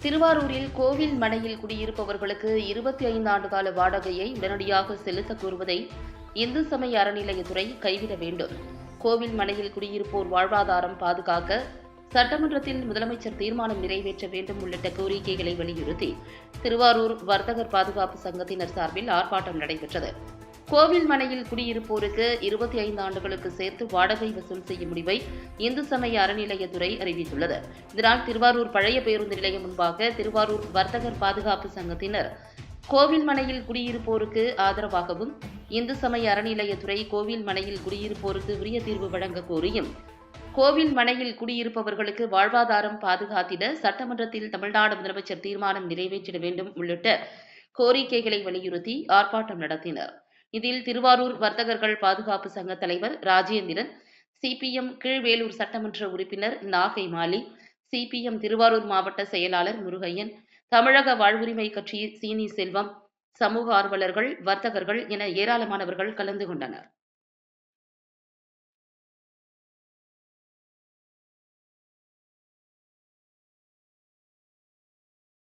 திருவாரூரில் கோவில் மனையில் குடியிருப்பவர்களுக்கு இருபத்தி ஐந்து ஆண்டு கால வாடகையை உடனடியாக செலுத்தக் கூறுவதை இந்து சமய அறநிலையத்துறை கைவிட வேண்டும். கோவில் மனையில் குடியிருப்போர் வாழ்வாதாரம் பாதுகாக்க சட்டமன்றத்தில் முதலமைச்சர் தீர்மானம் நிறைவேற்ற வேண்டும் உள்ளிட்ட கோரிக்கைகளை வலியுறுத்தி திருவாரூர் வர்த்தகர் பாதுகாப்பு சங்கத்தினர் சார்பில் ஆர்ப்பாட்டம் நடைபெற்றது. கோவில் மனையில் குடியிருப்போருக்கு இருபத்தி ஐந்து ஆண்டுகளுக்கு சேர்த்து வாடகை வசூல் செய்யும் முடிவை இந்து சமய அறநிலையத்துறை அறிவித்துள்ளது. இதனால் திருவாரூர் பழைய பேருந்து நிலையம் முன்பாக திருவாரூர் வர்த்தகர் பாதுகாப்பு சங்கத்தினர் கோவில் மனையில் குடியிருப்போருக்கு ஆதரவாகவும் இந்து சமய அறநிலையத்துறை கோவில் மனையில் குடியிருப்போருக்கு உரிய தீர்வு வழங்க கோரியும் கோவில் மனையில் குடியிருப்பவர்களுக்கு வாழ்வாதாரம் பாதுகாத்திட சட்டமன்றத்தில் தமிழ்நாடு முதலமைச்சர் தீர்மானம் நிறைவேற்றிட வேண்டும் உள்ளிட்ட கோரிக்கைகளை வலியுறுத்தி ஆர்ப்பாட்டம் நடத்தினர். இதில் திருவாரூர் வர்த்தகர்கள் பாதுகாப்பு சங்க தலைவர் ராஜேந்திரன் சிபிஎம் கீழ்வேலூர் சட்டமன்ற உறுப்பினர் நாகை மாலி சிபிஎம் திருவாரூர் மாவட்ட செயலாளர் முருகையன் தமிழக வாழ்வுரிமை கட்சி சீனி செல்வம் சமூக ஆர்வலர்கள் வர்த்தகர்கள் என ஏராளமானவர்கள் கலந்து கொண்டனர்.